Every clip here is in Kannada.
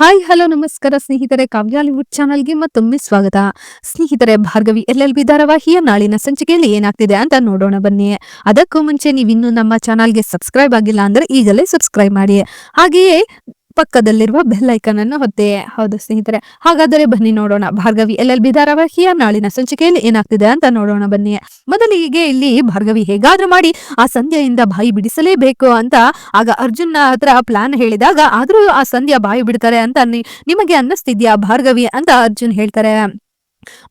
ಹಾಯ್, ಹಲೋ, ನಮಸ್ಕಾರ ಸ್ನೇಹಿತರೆ. ಕಾವ್ಯಾಲಿವುಡ್ ಚಾನಲ್ಗೆ ಮತ್ತೊಮ್ಮೆ ಸ್ವಾಗತ. ಸ್ನೇಹಿತರೆ, ಭಾರ್ಗವಿ ಎಲ್ ಎಲ್ ಬಿ ಧಾರಾವಾಹಿಯ ನಾಳಿನ ಸಂಚಿಕೆಯಲ್ಲಿ ಏನಾಗ್ತಿದೆ ಅಂತ ನೋಡೋಣ ಬನ್ನಿ. ಅದಕ್ಕೂ ಮುಂಚೆ ನೀವಿನ್ನೂ ನಮ್ಮ ಚಾನಲ್ಗೆ ಸಬ್ಸ್ಕ್ರೈಬ್ ಆಗಿಲ್ಲ ಅಂದ್ರೆ ಈಗಲೇ ಸಬ್ಸ್ಕ್ರೈಬ್ ಮಾಡಿ. ಹಾಗೆಯೇ ಪಕ್ಕದಲ್ಲಿರುವ ಬೆಲ್ ಐಕನ್ ಅನ್ನು ಹೊತ್ತೆ. ಹೌದು ಸ್ನೇಹಿತರೆ, ಹಾಗಾದರೆ ಬನ್ನಿ ನೋಡೋಣ. ಭಾರ್ಗವಿ, ಎಲ್ ಎಲ್ ನಾಳಿನ ಸಂಚಿಕೆಯಲ್ಲಿ ಏನಾಗ್ತಿದೆ ಅಂತ ನೋಡೋಣ ಬನ್ನಿ. ಮೊದಲಿಗೆ ಇಲ್ಲಿ ಭಾರ್ಗವಿ ಹೇಗಾದ್ರೂ ಮಾಡಿ, ಆ ಸಂಧ್ಯೆಯಿಂದ ಬಾಯಿ ಬಿಡಿಸಲೇಬೇಕು ಅಂತ ಆಗ ಅರ್ಜುನ್ ಹತ್ರ ಪ್ಲಾನ್ ಹೇಳಿದಾಗ ಆದ್ರೂ ಆ ಸಂಧ್ಯಾ ಬಾಯಿ ಬಿಡ್ತಾರೆ ಅಂತ ನಿಮಗೆ ಅನ್ನಿಸ್ತಿದ್ಯಾ ಭಾರ್ಗವಿ ಅಂತ ಅರ್ಜುನ್ ಹೇಳ್ತಾರೆ.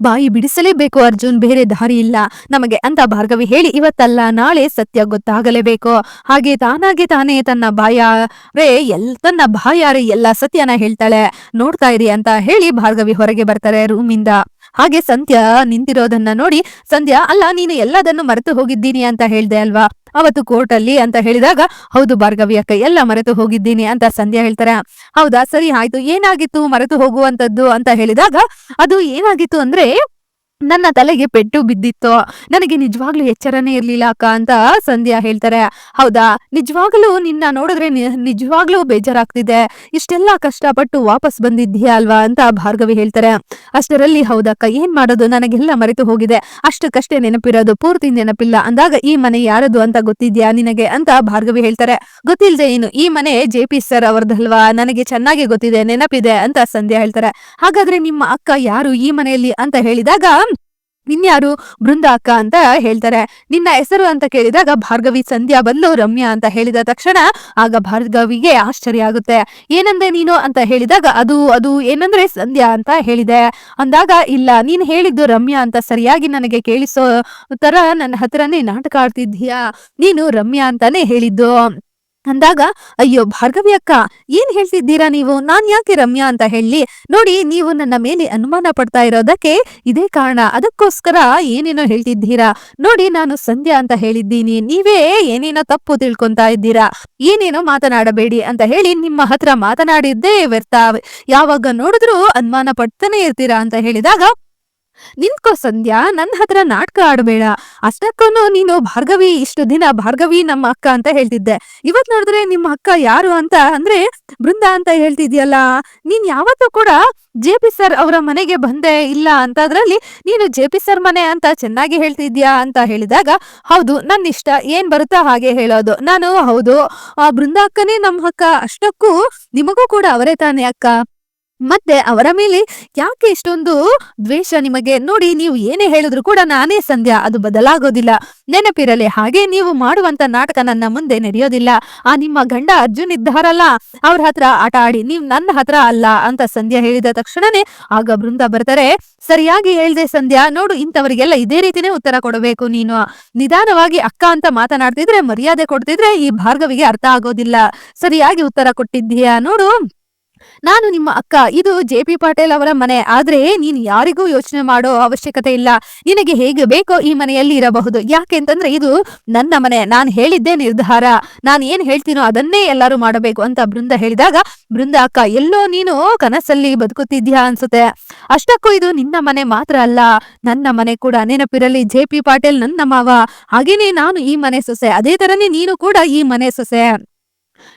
ಬಾಯಿ ಬಿಡಿಸಲೇಬೇಕು ಅರ್ಜುನ್, ಬೇರೆ ದಾರಿ ಇಲ್ಲ. ನಮಗೆ ಅಂತ ಭಾರ್ಗವಿ ಹೇಳಿ, ಇವತ್ತಲ್ಲ, ನಾಳೆ ಸತ್ಯ ಗೊತ್ತಾಗಲೇಬೇಕು. ಹಾಗೆ ತಾನಾಗೆ ತಾನೇ ತನ್ನ ಬಾಯಾರೆ, ಎಲ್, ತನ್ನ ಬಾಯಾರೆ ಎಲ್ಲ ಸತ್ಯನ ಹೇಳ್ತಾಳೆ. ನೋಡ್ತಾ ಇರಿ ಅಂತ ಹೇಳಿ ಭಾರ್ಗವಿ ಹೊರಗೆ ಬರ್ತಾರೆ ರೂಮಿಂದ. ಹಾಗೆ ಸಂಧ್ಯಾ ನಿಂತಿರೋದನ್ನ ನೋಡಿ, ಸಂಧ್ಯಾ, ಅಲ್ಲ, ನೀನು ಎಲ್ಲದನ್ನು ಮರೆತು ಹೋಗಿದ್ದೀನಿ ಅಂತ ಹೇಳ್ದೆ ಅಲ್ವಾ? ಅವತ್ತು ಕೋರ್ಟ್ ಅಲ್ಲಿ ಅಂತ ಹೇಳಿದಾಗ, ಹೌದು ಭಾರ್ಗವಿ ಅಕ್ಕ, ಎಲ್ಲ ಮರೆತು ಹೋಗಿದ್ದೀನಿ ಅಂತ ಸಂಧ್ಯಾ ಹೇಳ್ತಾರೆ. ಹೌದಾ, ಸರಿ, ಆಯ್ತು. ಏನಾಗಿತ್ತು ಮರೆತು ಹೋಗುವಂತದ್ದು ಅಂತ ಹೇಳಿದಾಗ, ಅದು ಏನಾಗಿತ್ತು ಅಂದ್ರೆ ನನ್ನ ತಲೆಗೆ ಪೆಟ್ಟು ಬಿದ್ದಿತ್ತು. ನನಗೆ ನಿಜವಾಗ್ಲೂ ಎಚ್ಚರನೇ ಇರ್ಲಿಲ್ಲ ಅಕ್ಕ ಅಂತ ಸಂಧ್ಯಾ ಹೇಳ್ತಾರೆ. ಹೌದಾ? ನಿಜವಾಗ್ಲೂ ನಿನ್ನ ನೋಡಿದ್ರೆ ನಿಜವಾಗ್ಲೂ ಬೇಜಾರಾಗ್ತಿದೆ. ಇಷ್ಟೆಲ್ಲ ಕಷ್ಟಪಟ್ಟು ವಾಪಸ್ ಬಂದಿದ್ದೀಯಾ ಅಲ್ವಾ ಅಂತ ಭಾರ್ಗವಿ ಹೇಳ್ತಾರೆ. ಅಷ್ಟರಲ್ಲಿ, ಹೌದಕ್ಕ, ಏನ್ ಮಾಡೋದು? ನನಗೆಲ್ಲ ಮರೆತು ಹೋಗಿದೆ. ಅಷ್ಟಕ್ಕಷ್ಟೇ ನೆನಪಿರೋದು, ಪೂರ್ತಿ ನೆನಪಿಲ್ಲ. ಅಂದಾಗ ಈ ಮನೆ ಯಾರದು ಅಂತ ಗೊತ್ತಿದ್ಯಾ ನಿನಗೆ ಅಂತ ಭಾರ್ಗವಿ ಹೇಳ್ತಾರೆ. ಗೊತ್ತಿಲ್ದೆ ಏನು, ಈ ಮನೆ ಜೆ ಪಿ ಸರ್ ಅವರದಲ್ವಾ? ನನಗೆ ಚೆನ್ನಾಗಿ ಗೊತ್ತಿದೆ, ನೆನಪಿದೆ ಅಂತ ಸಂಧ್ಯಾ ಹೇಳ್ತಾರೆ. ಹಾಗಾದ್ರೆ ನಿಮ್ಮ ಅಕ್ಕ ಯಾರು ಈ ಮನೆಯಲ್ಲಿ ಅಂತ ಹೇಳಿದಾಗ ಇನ್ಯಾರು ಬೃಂದ ಅಕ್ಕ ಅಂತ ಹೇಳ್ತಾರೆ. ನಿನ್ನ ಹೆಸರು ಅಂತ ಕೇಳಿದಾಗ ಭಾರ್ಗವಿ ಸಂಧ್ಯಾ ಬದಲು ರಮ್ಯಾ ಅಂತ ಹೇಳಿದ ತಕ್ಷಣ ಆಗ ಭಾರ್ಗವಿಗೆ ಆಶ್ಚರ್ಯ ಆಗುತ್ತೆ. ಏನಂದೆ ನೀನು ಅಂತ ಹೇಳಿದಾಗ ಅದು ಅದು ಏನಂದ್ರೆ ಸಂಧ್ಯಾ ಅಂತ ಹೇಳಿದೆ. ಅಂದಾಗ, ಇಲ್ಲ, ನೀನ್ ಹೇಳಿದ್ದು ರಮ್ಯಾ ಅಂತ ಸರಿಯಾಗಿ ನನಗೆ ಕೇಳಿಸೋ ತರ ನನ್ನ ಹತ್ರನೇ ನಾಟಕ ಆಡ್ತಿದ್ದೀಯಾ? ನೀನು ರಮ್ಯಾ ಅಂತಾನೆ ಹೇಳಿದ್ದು. ಅಂದಾಗ, ಅಯ್ಯೋ ಭಾರ್ಗವಿ ಅಕ್ಕ, ಏನ್ ಹೇಳ್ತಿದ್ದೀರಾ ನೀವು? ನಾನ್ ಯಾಕೆ ರಮ್ಯಾ ಅಂತ ಹೇಳಿ? ನೋಡಿ, ನೀವು ನನ್ನ ಮೇಲೆ ಅನುಮಾನ ಪಡ್ತಾ ಇರೋದಕ್ಕೆ ಇದೇ ಕಾರಣ. ಅದಕ್ಕೋಸ್ಕರ ಏನೇನೋ ಹೇಳ್ತಿದ್ದೀರಾ? ನೋಡಿ, ನಾನು ಸಂಧ್ಯಾ ಅಂತ ಹೇಳಿದ್ದೀನಿ. ನೀವೇ ಏನೇನೋ ತಪ್ಪು ತಿಳ್ಕೊಂತಾ ಇದ್ದೀರಾ? ಏನೇನೋ ಮಾತನಾಡಬೇಡಿ ಅಂತ ಹೇಳಿ ನಿಮ್ಮ ಹತ್ರ ಮಾತನಾಡಿದ್ದೇ ವ್ಯರ್ಥ. ಯಾವಾಗ ನೋಡಿದ್ರು ಅನುಮಾನ ಪಡ್ತಾನೆ ಇರ್ತೀರಾ? ಅಂತ ಹೇಳಿದಾಗ ನಿಂತ್ಕೋ ಸಂಧ್ಯಾ ನನ್ನ ಹತ್ರ ನಾಟಕ ಆಡಬೇಡ. ಅಷ್ಟಕ್ಕೂ ನೀನು ಭಾರ್ಗವಿ, ಇಷ್ಟು ದಿನ ಭಾರ್ಗವಿ ನಮ್ಮ ಅಕ್ಕ ಅಂತ ಹೇಳ್ತಿದ್ದೆ. ಇವತ್ ನೋಡಿದ್ರೆ ನಿಮ್ಮ ಅಕ್ಕ ಯಾರು ಅಂತ ಅಂದ್ರೆ ಬೃಂದ ಅಂತ ಹೇಳ್ತಿದ್ಯಲ್ಲ. ನೀನ್ ಯಾವತ್ತೂ ಕೂಡ ಜೆ ಪಿ ಸರ್ ಅವರ ಮನೆಗೆ ಬಂದೆ ಇಲ್ಲ ಅಂತದ್ರಲ್ಲಿ ನೀನು ಜೆ ಪಿ ಸರ್ ಮನೆ ಅಂತ ಚೆನ್ನಾಗಿ ಹೇಳ್ತಿದ್ಯಾ ಅಂತ ಹೇಳಿದಾಗ, ಹೌದು ನನ್ನ ಇಷ್ಟ ಏನ್ ಬರುತ್ತಾ ಹಾಗೆ ಹೇಳೋದು. ನಾನು ಹೌದು. ಆ ಬೃಂದ ಅಕ್ಕನೇ ನಮ್ಮ ಅಕ್ಕ. ಅಷ್ಟಕ್ಕೂ ನಿಮಗೂ ಕೂಡ ಅವರೇ ತಾನೇ ಅಕ್ಕ. ಮತ್ತೆ ಅವರ ಮೇಲೆ ಯಾಕೆ ಇಷ್ಟೊಂದು ದ್ವೇಷ ನಿಮಗೆ? ನೋಡಿ, ನೀವು ಏನೇ ಹೇಳಿದ್ರು ಕೂಡ ನಾನೇ ಸಂಧ್ಯಾ, ಅದು ಬದಲಾಗೋದಿಲ್ಲ. ನೆನಪಿರಲಿ, ಹಾಗೆ ನೀವು ಮಾಡುವಂತ ನಾಟಕ ನನ್ನ ಮುಂದೆ ನಡೆಯೋದಿಲ್ಲ ಆ ನಿಮ್ಮ ಗಂಡ ಅರ್ಜುನ್ ಇದ್ದಾರಲ್ಲ, ಅವ್ರ ಹತ್ರ ಆಟ ಆಡಿ, ನೀವ್ ನನ್ನ ಹತ್ರ ಅಲ್ಲ ಅಂತ ಸಂಧ್ಯಾ ಹೇಳಿದ ತಕ್ಷಣನೇ ಆಗ ಬೃಂದ ಬರ್ತಾರೆ. ಸರಿಯಾಗಿ ಹೇಳ್ದೆ ಸಂಧ್ಯಾ, ನೋಡು, ಇಂಥವರಿಗೆಲ್ಲ ಇದೇ ರೀತಿನೇ ಉತ್ತರ ಕೊಡಬೇಕು ನೀನು. ನಿಧಾನವಾಗಿ ಅಕ್ಕ ಅಂತ ಮಾತನಾಡ್ತಿದ್ರೆ, ಮರ್ಯಾದೆ ಕೊಡ್ತಿದ್ರೆ ಈ ಭಾರ್ಗವಿಗೆ ಅರ್ಥ ಆಗೋದಿಲ್ಲ. ಸರಿಯಾಗಿ ಉತ್ತರ ಕೊಟ್ಟಿದ್ದೀಯಾ? ನೋಡು. ನಾನು ನಿಮ್ಮ ಅಕ್ಕ. ಇದು ಜೆ ಪಿ ಪಾಟೇಲ್ ಅವರ ಮನೆ. ಆದ್ರೆ ನೀನು ಯಾರಿಗೂ ಯೋಚನೆ ಮಾಡೋ ಅವಶ್ಯಕತೆ ಇಲ್ಲ. ನಿನಗೆ ಹೇಗೆ ಬೇಕೋ ಈ ಮನೆಯಲ್ಲಿ ಇರಬಹುದು. ಯಾಕೆ ಅಂತಂದ್ರೆ ಇದು ನನ್ನ ಮನೆ. ನಾನು ಹೇಳಿದ್ದೇ ನಿರ್ಧಾರ. ನಾನು ಏನ್ ಹೇಳ್ತೀನೋ ಅದನ್ನೇ ಎಲ್ಲರೂ ಮಾಡಬೇಕು ಅಂತ ಬೃಂದ ಹೇಳಿದಾಗ, ಬೃಂದ ಅಕ್ಕ, ಎಲ್ಲೋ ನೀನು ಕನಸಲ್ಲಿ ಬದುಕುತ್ತಿದ್ಯಾ ಅನ್ಸುತ್ತೆ. ಅಷ್ಟಕ್ಕೂ ಇದು ನಿನ್ನ ಮನೆ ಮಾತ್ರ ಅಲ್ಲ. ನನ್ನ ಮನೆ ಕೂಡ ನೆನಪಿರಲಿ. ಜೆ ಪಿ ಪಾಟೇಲ್ ನನ್ನ ಮಾವ. ಹಾಗೇನೆ ನಾನು ಈ ಮನೆ ಸೊಸೆ. ಅದೇ ತರನೇ ನೀನು ಕೂಡ ಈ ಮನೆ ಸೊಸೆ.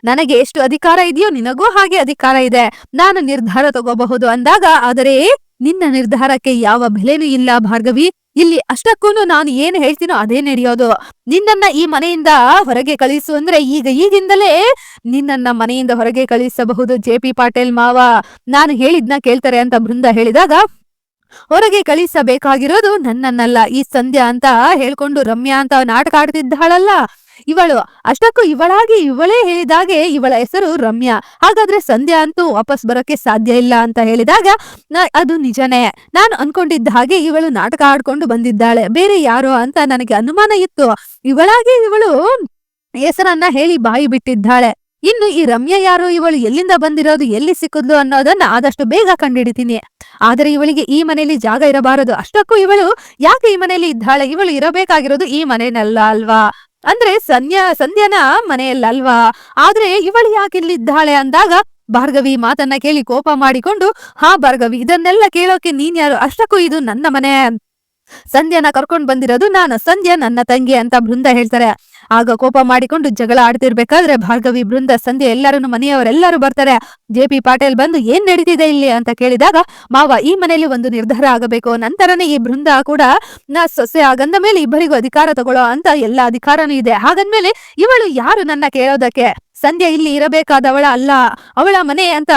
ನನಗೆ ಎಷ್ಟು ಅಧಿಕಾರ ಇದೆಯೋ ನಿನಗೂ ಹಾಗೆ ಅಧಿಕಾರ ಇದೆ. ನಾನು ನಿರ್ಧಾರ ತಗೋಬಹುದು ಅಂದಾಗ, ಆದರೆ ನಿನ್ನ ನಿರ್ಧಾರಕ್ಕೆ ಯಾವ ಬೆಲೆನೂ ಇಲ್ಲ ಭಾರ್ಗವಿ. ಇಲ್ಲಿ ಅಷ್ಟಕ್ಕೂ ನಾನು ಏನು ಹೇಳ್ತೀನೋ ಅದೇ ನಡೆಯೋದು. ನಿನ್ನನ್ನ ಈ ಮನೆಯಿಂದ ಹೊರಗೆ ಕಳಿಸು ಅಂದ್ರೆ ಈಗ ಈಗಿಂದಲೇ ನಿನ್ನನ್ನ ಮನೆಯಿಂದ ಹೊರಗೆ ಕಳಿಸಬಹುದು ಜೆ ಪಿ ಪಾಟೇಲ್ ಮಾವ. ನಾನು ಹೇಳಿದ್ನ ಕೇಳ್ತಾರೆ ಅಂತ ಬೃಂದ ಹೇಳಿದಾಗ, ಹೊರಗೆ ಕಳಿಸಬೇಕಾಗಿರೋದು ನನ್ನನ್ನಲ್ಲ. ಈ ಸಂಧ್ಯಾ ಅಂತ ಹೇಳ್ಕೊಂಡು ರಮ್ಯಾ ಅಂತ ನಾಟಕ ಆಡ್ತಿದ್ದಾಳಲ್ಲ. ಇವಳು ಅಷ್ಟಕ್ಕೂ ಇವಳಾಗಿ ಇವಳೇ ಹೇಳಿದಾಗೆ ಇವಳ ಹೆಸರು ರಮ್ಯಾ. ಹಾಗಾದ್ರೆ ಸಂಧ್ಯಾ ಅಂತೂ ವಾಪಸ್ ಬರೋಕೆ ಸಾಧ್ಯ ಇಲ್ಲ ಅಂತ ಹೇಳಿದಾಗ ಅದು ನಿಜನೇ. ನಾನು ಅನ್ಕೊಂಡಿದ್ದ ಹಾಗೆ ಇವಳು ನಾಟಕ ಆಡ್ಕೊಂಡು ಬಂದಿದ್ದಾಳೆ. ಬೇರೆ ಯಾರು ಅಂತ ನನಗೆ ಅನುಮಾನ ಇತ್ತು. ಇವಳಾಗಿ ಇವಳು ಹೆಸರನ್ನ ಹೇಳಿ ಬಾಯಿ ಬಿಟ್ಟಿದ್ದಾಳೆ. ಇನ್ನು ಈ ರಮ್ಯಾ ಯಾರು, ಇವಳು ಎಲ್ಲಿಂದ ಬಂದಿರೋದು, ಎಲ್ಲಿ ಸಿಕ್ಕಿದ್ಲು ಅನ್ನೋದನ್ನ ಆದಷ್ಟು ಬೇಗ ಕಂಡುಹಿಡಿತೀನಿ. ಆದರೆ ಇವಳಿಗೆ ಈ ಮನೆಯಲ್ಲಿ ಜಾಗ ಇರಬಾರದು. ಅಷ್ಟಕ್ಕೂ ಇವಳು ಯಾಕೆ ಈ ಮನೆಯಲ್ಲಿ ಇದ್ದಾಳೆ? ಇವಳು ಇರಬೇಕಾಗಿರೋದು ಈ ಮನೆಯಲ್ಲ ಅಲ್ವಾ ಅಂದ್ರೆ ಸಂಧ್ಯಾ ಸಂಧ್ಯಾನ ಮನೆಯಲ್ಲಲ್ವಾ? ಆದ್ರೆ ಇವಳು ಯಾಕೆ ಇಲ್ಲಿದ್ದಾಳೆ ಅಂದಾಗ ಭಾರ್ಗವಿ ಮಾತನ್ನ ಕೇಳಿ ಕೋಪ ಮಾಡಿಕೊಂಡು, ಹಾ ಭಾರ್ಗವಿ, ಇದನ್ನೆಲ್ಲ ಕೇಳೋಕೆ ನೀನ್ ಯಾರು? ಅಷ್ಟಕ್ಕೂ ಇದು ನನ್ನ ಮನೆ. ಸಂಧ್ಯಾನ ಕರ್ಕೊಂಡು ಬಂದಿರೋದು ನಾನು. ಸಂಧ್ಯಾ ನನ್ನ ತಂಗಿ ಅಂತ ಬೃಂದ ಹೇಳ್ತಾರೆ. ಆಗ ಕೋಪ ಮಾಡಿಕೊಂಡು ಜಗಳ ಆಡ್ತಿರ್ಬೇಕಾದ್ರೆ ಭಾರ್ಗವಿ, ಬೃಂದ, ಸಂಧ್ಯೆ ಎಲ್ಲರೂ ಮನೆಯವರೆಲ್ಲರೂ ಬರ್ತಾರೆ. ಜೆ ಪಿ ಪಾಟೇಲ್ ಬಂದು ಏನ್ ನಡೀತಿದೆ ಇಲ್ಲಿ ಅಂತ ಕೇಳಿದಾಗ, ಮಾವ, ಈ ಮನೆಯಲ್ಲಿ ಒಂದು ನಿರ್ಧಾರ ಆಗಬೇಕು. ನಂತರನೇ ಈ ಬೃಂದ ಕೂಡ, ನಾ ಸೊಸೆ ಆಗಂದ ಮೇಲೆ ಇಬ್ಬರಿಗೂ ಅಧಿಕಾರ ತಗೊಳ್ಳೋ ಅಂತ ಎಲ್ಲ ಅಧಿಕಾರನೂ ಇದೆ. ಹಾಗಂದ್ಮೇಲೆ ಇವಳು ಯಾರು ನನ್ನ ಕೇಳೋದಕ್ಕೆ? ಸಂಧ್ಯಾ ಇಲ್ಲಿ ಇರಬೇಕಾದವಳ ಅಲ್ಲ, ಅವಳ ಮನೆ ಅಂತ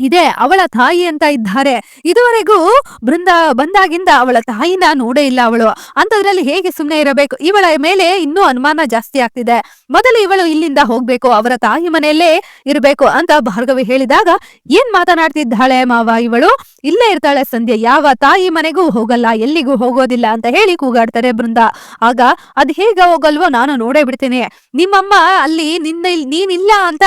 ಇದೆ, ಅವಳ ತಾಯಿ ಅಂತ ಇದ್ದಾರೆ. ಇದುವರೆಗೂ ಬೃಂದ ಬಂದಾಗಿಂದ ಅವಳ ತಾಯಿನ ನೋಡೇ ಇಲ್ಲ ಅವಳು. ಅಂತದ್ರಲ್ಲಿ ಹೇಗೆ ಸುಮ್ಮನೆ ಇರಬೇಕು? ಇವಳ ಮೇಲೆ ಇನ್ನೂ ಅನುಮಾನ ಜಾಸ್ತಿ ಆಗ್ತಿದೆ. ಮೊದಲು ಇವಳು ಇಲ್ಲಿಂದ ಹೋಗ್ಬೇಕು, ಅವರ ತಾಯಿ ಮನೆಯಲ್ಲೇ ಇರಬೇಕು ಅಂತ ಭಾರ್ಗವಿ ಹೇಳಿದಾಗ, ಏನ್ ಮಾತನಾಡ್ತಿದ್ದಾಳೆ ಮಾವ ಇವಳು? ಇಲ್ಲೇ ಇರ್ತಾಳೆ ಸಂಧ್ಯೆ, ಯಾವ ತಾಯಿ ಮನೆಗೂ ಹೋಗಲ್ಲ, ಎಲ್ಲಿಗೂ ಹೋಗೋದಿಲ್ಲ ಅಂತ ಹೇಳಿ ಕೂಗಾಡ್ತಾರೆ ಬೃಂದ. ಆಗ, ಅದ್ ಹೇಗ ಹೋಗಲ್ವೋ, ನಾನು ನೋಡೇ ಬಿಡ್ತೀನಿ. ನಿಮ್ಮಮ್ಮ ಅಲ್ಲಿ ನಿನ್ನ ನೀನಿಲ್ಲ ಅಂತ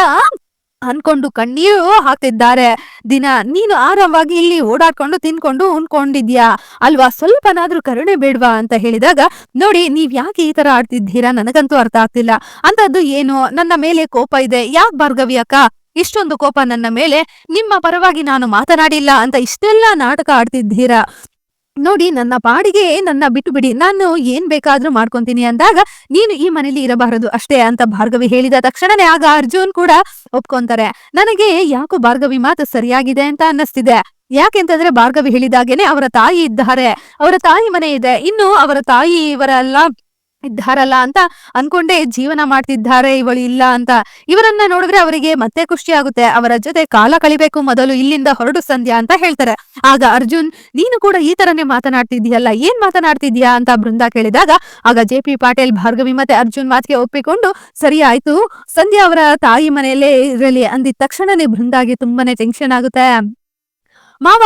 ಅನ್ಕೊಂಡು ಕಣ್ಣೀರು ಹಾಕ್ತಿದ್ದಾರೆ. ದಿನ, ನೀನು ಆರಾಮವಾಗಿ ಇಲ್ಲಿ ಓಡಾಡ್ಕೊಂಡು ತಿನ್ಕೊಂಡು ಉಣ್ಕೊಂಡಿದ್ಯಾ? ಅಲ್ವಾ? ಸ್ವಲ್ಪನಾದ್ರೂ ಕರುಣೆ ಬೇಡ್ವಾ ಅಂತ ಹೇಳಿದಾಗ, ನೋಡಿ, ನೀವ್ ಯಾಕೆ ಈ ತರ ಆಡ್ತಿದ್ದೀರಾ? ನನಗಂತೂ ಅರ್ಥ ಆಗ್ತಿಲ್ಲ. ಅಂತದ್ದು ಏನು? ನನ್ನ ಮೇಲೆ ಕೋಪ ಇದೆ. ಯಾಕೆ ಭಾರ್ಗವಿ ಅಕ್ಕ? ಇಷ್ಟೊಂದು ಕೋಪ ನನ್ನ ಮೇಲೆ. ನಿಮ್ಮ ಪರವಾಗಿ ನಾನು ಮಾತನಾಡಿಲ್ಲ ಅಂತ ಇಷ್ಟೆಲ್ಲ ನಾಟಕ ಆಡ್ತಿದ್ದೀರಾ? ನೋಡಿ ನನ್ನ ಪಾಡಿಗೆ ನನ್ನ ಬಿಟ್ಟು ಬಿಡಿ. ನಾನು ಏನ್ ಬೇಕಾದ್ರೂ ಮಾಡ್ಕೊಂತೀನಿ ಅಂದಾಗ ನೀನು ಈ ಮನೇಲಿ ಇರಬಾರದು ಅಷ್ಟೇ ಅಂತ ಭಾರ್ಗವಿ ಹೇಳಿದ ತಕ್ಷಣನೇ ಆಗ ಅರ್ಜುನ್ ಕೂಡ ಒಪ್ಕೊಂತಾರೆ. ನನಗೆ ಯಾಕೋ ಭಾರ್ಗವಿ ಮಾತು ಸರಿಯಾಗಿದೆ ಅಂತ ಅನ್ನಿಸ್ತಿದೆ. ಯಾಕೆಂತಂದ್ರೆ ಭಾರ್ಗವಿ ಹೇಳಿದಾಗೇನೆ ಅವರ ತಾಯಿ ಇದ್ದಾರೆ. ಅವರ ತಾಯಿ ಮನೆ ಇದೆ. ಇನ್ನು ಅವರ ತಾಯಿ ಇವರೆಲ್ಲ ಇದ್ದಾರಲ್ಲ ಅಂತ ಅನ್ಕೊಂಡೇ ಜೀವನ ಮಾಡ್ತಿದ್ದಾರೆ, ಇವಳು ಇಲ್ಲ ಅಂತ. ಇವರನ್ನ ನೋಡಿದ್ರೆ ಅವರಿಗೆ ಮತ್ತೆ ಖುಷಿ ಆಗುತ್ತೆ. ಅವರ ಜೊತೆ ಕಾಲ ಕಳಿಬೇಕು ಮೊದಲು ಇಲ್ಲಿಂದ ಹೊರಡು ಸಂಧ್ಯಾ ಅಂತ ಹೇಳ್ತಾರೆ. ಆಗ ಅರ್ಜುನ್, ನೀನು ಕೂಡ ಈ ತರನೇ ಮಾತನಾಡ್ತಿದ್ಯಲ್ಲ ಏನ್ ಮಾತನಾಡ್ತಿದ್ಯಾ ಅಂತ ಬೃಂದ ಕೇಳಿದಾಗ, ಆಗ ಜೆ ಪಿ ಪಾಟೀಲ್, ಭಾರ್ಗವಿ ಮತ್ತೆ ಅರ್ಜುನ್ ಮಾತಿಗೆ ಒಪ್ಪಿಕೊಂಡು, ಸರಿ ಆಯ್ತು, ಸಂಧ್ಯಾ ಅವರ ತಾಯಿ ಮನೆಯಲ್ಲೇ ಇರಲಿ ಅಂದಿದ ತಕ್ಷಣನೇ ಬೃಂದಾಗೆ ತುಂಬಾನೇ ಟೆನ್ಷನ್ ಆಗುತ್ತೆ. ಮಾವ,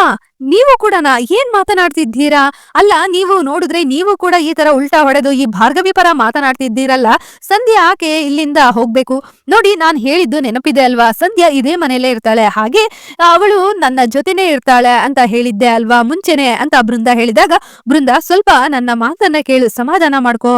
ನೀವು ಕೂಡ ಏನ್ ಮಾತನಾಡ್ತಿದ್ದೀರಾ? ಅಲ್ಲ, ನೀವು ನೋಡಿದ್ರೆ ನೀವು ಕೂಡ ಈ ತರ ಉಲ್ಟಾ ಹೊಡೆದು ಈ ಭಾರ್ಗವಿ ಪರ ಮಾತನಾಡ್ತಿದ್ದೀರಲ್ಲ? ಸಂಧ್ಯಾ ಆಕೆ ಇಲ್ಲಿಂದ ಹೋಗ್ಬೇಕು. ನೋಡಿ, ನಾನ್ ಹೇಳಿದ್ದು ನೆನಪಿದೆ ಅಲ್ವಾ? ಸಂಧ್ಯಾ ಇದೇ ಮನೆಯಲ್ಲೇ ಇರ್ತಾಳೆ. ಹಾಗೆ ಅವಳು ನನ್ನ ಜೊತೆನೇ ಇರ್ತಾಳೆ ಅಂತ ಹೇಳಿದ್ದೆ ಅಲ್ವಾ? ಮುಂಚೆನೆ ಅಂತ ಬೃಂದ ಹೇಳಿದಾಗ, ಬೃಂದ ಸ್ವಲ್ಪ ನನ್ನ ಮಾತನ್ನ ಕೇಳು, ಸಮಾಧಾನ ಮಾಡ್ಕೋ.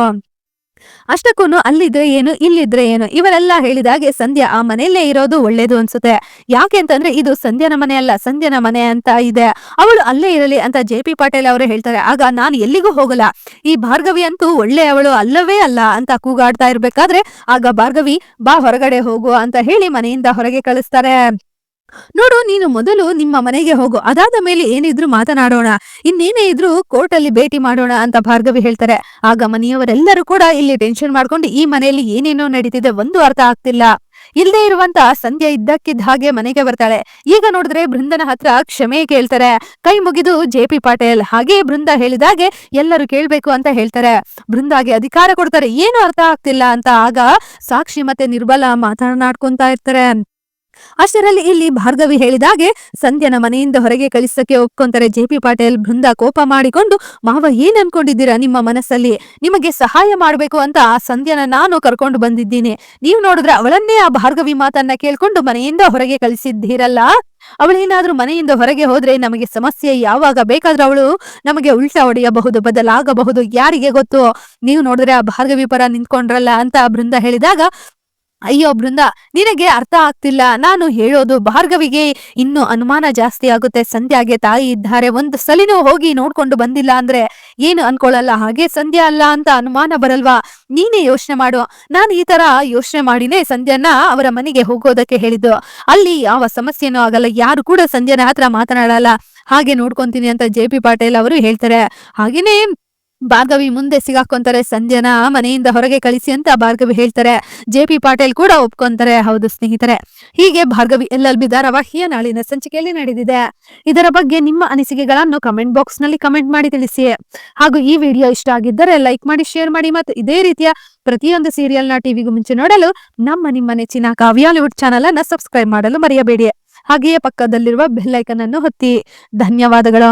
ಅಷ್ಟಕ್ಕೂ ಅಲ್ಲಿದ್ರೆ ಏನು, ಇಲ್ಲಿದ್ರೆ ಏನು? ಇವರೆಲ್ಲ ಹೇಳಿದಾಗೆ ಸಂಧ್ಯಾ ಆ ಮನೆಯಲ್ಲೇ ಇರೋದು ಒಳ್ಳೇದು ಅನ್ಸುತ್ತೆ. ಯಾಕೆ ಅಂತಂದ್ರೆ ಇದು ಸಂಧ್ಯಾನ ಮನೆ ಅಲ್ಲ, ಸಂಧ್ಯನ ಮನೆ ಅಂತ ಇದೆ. ಅವಳು ಅಲ್ಲೇ ಇರಲಿ ಅಂತ ಜೆ ಪಿ ಪಾಟೀಲ್ ಅವರು ಹೇಳ್ತಾರೆ. ಆಗ ನಾನು ಎಲ್ಲಿಗೂ ಹೋಗಲ್ಲ. ಈ ಭಾರ್ಗವಿ ಅಂತೂ ಒಳ್ಳೆ ಅವಳು ಅಲ್ಲವೇ ಅಲ್ಲ ಅಂತ ಕೂಗಾಡ್ತಾ ಇರ್ಬೇಕಾದ್ರೆ ಆಗ ಭಾರ್ಗವಿ ಬಾ ಹೊರಗಡೆ ಹೋಗು ಅಂತ ಹೇಳಿ ಮನೆಯಿಂದ ಹೊರಗೆ ಕಳಿಸ್ತಾರೆ. ನೋಡು, ನೀನು ಮೊದಲು ನಿಮ್ಮ ಮನೆಗೆ ಹೋಗು. ಅದಾದ ಮೇಲೆ ಏನಿದ್ರು ಮಾತನಾಡೋಣ. ಇನ್ನೇನೇ ಇದ್ರು ಕೋರ್ಟ್ ಅಲ್ಲಿ ಭೇಟಿ ಮಾಡೋಣ ಅಂತ ಭಾರ್ಗವಿ ಹೇಳ್ತಾರೆ. ಆಗ ಮನೆಯವರೆಲ್ಲರೂ ಕೂಡ ಇಲ್ಲಿ ಟೆನ್ಷನ್ ಮಾಡ್ಕೊಂಡು ಈ ಮನೆಯಲ್ಲಿ ಏನೇನೋ ನಡೀತಿದೆ ಒಂದು ಅರ್ಥ ಆಗ್ತಿಲ್ಲ. ಇಲ್ಲದೆ ಇರುವಂತ ಸಂಧ್ಯಾ ಇದ್ದಕ್ಕಿದ್ದ ಹಾಗೆ ಮನೆಗೆ ಬರ್ತಾಳೆ. ಈಗ ನೋಡಿದ್ರೆ ಬೃಂದನ ಹತ್ರ ಕ್ಷಮೆ ಕೇಳ್ತಾರೆ. ಕೈ ಮುಗಿದು ಜೆ ಪಿ ಪಾಟೇಲ್ ಹಾಗೆ ಬೃಂದ ಹೇಳಿದಾಗೆ ಎಲ್ಲರೂ ಕೇಳ್ಬೇಕು ಅಂತ ಹೇಳ್ತಾರೆ. ಬೃಂದಾಗೆ ಅಧಿಕಾರ ಕೊಡ್ತಾರೆ. ಏನು ಅರ್ಥ ಆಗ್ತಿಲ್ಲ ಅಂತ ಆಗ ಸಾಕ್ಷಿ ಮತ್ತೆ ನಿರ್ಬಲ ಮಾತನಾಡ್ಕೊಂತ ಇರ್ತಾರೆ. ಅಷ್ಟರಲ್ಲಿ ಇಲ್ಲಿ ಭಾರ್ಗವಿ ಹೇಳಿದಾಗೆ, ಸಂಧ್ಯನ ಮನೆಯಿಂದ ಹೊರಗೆ ಕಳಿಸಕ್ಕೆ ಒಪ್ಕೊಂತಾರೆ. ಜೆ ಪಿ ಪಾಟೀಲ್ ಬೃಂದ ಕೋಪ ಮಾಡಿಕೊಂಡು, ಮಾವ ಏನ್ ಅನ್ಕೊಂಡಿದ್ದೀರಾ ನಿಮ್ಮ ಮನಸ್ಸಲ್ಲಿ? ನಿಮಗೆ ಸಹಾಯ ಮಾಡಬೇಕು ಅಂತ ಆ ಸಂಧ್ಯನ ನಾನು ಕರ್ಕೊಂಡು ಬಂದಿದ್ದೀನಿ. ನೀವು ನೋಡಿದ್ರೆ ಅವಳನ್ನೇ ಆ ಭಾರ್ಗವಿ ಮಾತನ್ನ ಕೇಳ್ಕೊಂಡು ಮನೆಯಿಂದ ಹೊರಗೆ ಕಳಿಸಿದ್ದೀರಲ್ಲ ಅವಳೇನಾದ್ರೂ ಮನೆಯಿಂದ ಹೊರಗೆ ಹೋದ್ರೆ ನಮಗೆ ಸಮಸ್ಯೆ ಯಾವಾಗ ಬೇಕಾದ್ರೂ ಅವಳು ನಮಗೆ ಉಲ್ಟಾ ಹೊಡೆಯಬಹುದು, ಬದಲಾಗಬಹುದು, ಯಾರಿಗೆ ಗೊತ್ತು? ನೀವು ನೋಡಿದ್ರೆ ಆ ಭಾರ್ಗವಿ ಪರ ನಿಂತ್ಕೊಂಡ್ರಲ್ಲ ಅಂತ ಬೃಂದ ಹೇಳಿದಾಗ ಅಯ್ಯೋ ಬೃಂದ, ನಿನಗೆ ಅರ್ಥ ಆಗ್ತಿಲ್ಲ. ನಾನು ಹೇಳೋದು ಭಾರ್ಗವಿಗೆ ಇನ್ನು ಅನುಮಾನ ಜಾಸ್ತಿ ಆಗುತ್ತೆ. ಸಂಧ್ಯಾಗೆ ತಾಯಿ ಇದ್ದಾರೆ. ಒಂದು ಸಲಿನೂ ಹೋಗಿ ನೋಡ್ಕೊಂಡು ಬಂದಿಲ್ಲ ಅಂದ್ರೆ ಏನು ಅನ್ಕೊಳ್ಳಲ್ಲ ಹಾಗೆ ಸಂಧ್ಯಾ ಅಲ್ಲ ಅಂತ ಅನುಮಾನ ಬರಲ್ವಾ? ನೀನೇ ಯೋಚನೆ ಮಾಡು. ನಾನು ಈ ತರ ಯೋಚನೆ ಮಾಡಿನೇ ಸಂಧ್ಯಾನ ಅವರ ಮನೆಗೆ ಹೋಗೋದಕ್ಕೆ ಹೇಳಿದ್ದು. ಅಲ್ಲಿ ಯಾವ ಸಮಸ್ಯೆನೂ ಆಗಲ್ಲ. ಯಾರು ಕೂಡ ಸಂಧ್ಯಾನ ಹತ್ರ ಮಾತನಾಡಲ್ಲ. ಹಾಗೆ ನೋಡ್ಕೊಂತೀನಿ ಅಂತ ಜೆ ಪಿ ಪಾಟೀಲ್ ಅವರು ಹೇಳ್ತಾರೆ. ಹಾಗೇನೇ ಭಾರ್ಗವಿ ಮುಂದೆ ಸಿಗಾಕೊಂತಾರೆ, ಸಂಧ್ಯನ ಮನೆಯಿಂದ ಹೊರಗೆ ಕಳಿಸಿ ಅಂತ ಭಾರ್ಗವಿ ಹೇಳ್ತಾರೆ. ಜೆ ಪಿ ಪಾಟೀಲ್ ಕೂಡ ಒಪ್ಕೊಂತಾರೆ, ಹೌದು ಸ್ನೇಹಿತರೆ. ಹೀಗೆ ಭಾರ್ಗವಿ ಎಲ್ ಧಾರಾವಾಹಿಯ ನಾಳಿನ ಸಂಚಿಕೆಯಲ್ಲಿ ನಡೆದಿದೆ. ಇದರ ಬಗ್ಗೆ ನಿಮ್ಮ ಅನಿಸಿಕೆಗಳನ್ನು ಕಮೆಂಟ್ ಬಾಕ್ಸ್ನಲ್ಲಿ ಕಮೆಂಟ್ ಮಾಡಿ ತಿಳಿಸಿ. ಹಾಗೂ ಈ ವಿಡಿಯೋ ಇಷ್ಟ ಆಗಿದ್ದರೆ ಲೈಕ್ ಮಾಡಿ, ಶೇರ್ ಮಾಡಿ ಮತ್ತು ಇದೇ ರೀತಿಯ ಪ್ರತಿಯೊಂದು ಸೀರಿಯಲ್ನ ಟಿವಿಗೂ ಮುಂಚೆ ನೋಡಲು ನಮ್ಮ ನಿಮ್ಮ ನೆಚ್ಚಿನ ಕಾವ್ಯಾಲಿವುಡ್ ಚಾನಲ್ ಅನ್ನ ಸಬ್ಸ್ಕ್ರೈಬ್ ಮಾಡಲು ಮರೆಯಬೇಡಿ. ಹಾಗೆಯೇ ಪಕ್ಕದಲ್ಲಿರುವ ಬೆಲ್ಲೈಕನ್ ಅನ್ನು ಹೊತ್ತಿ ಧನ್ಯವಾದಗಳು.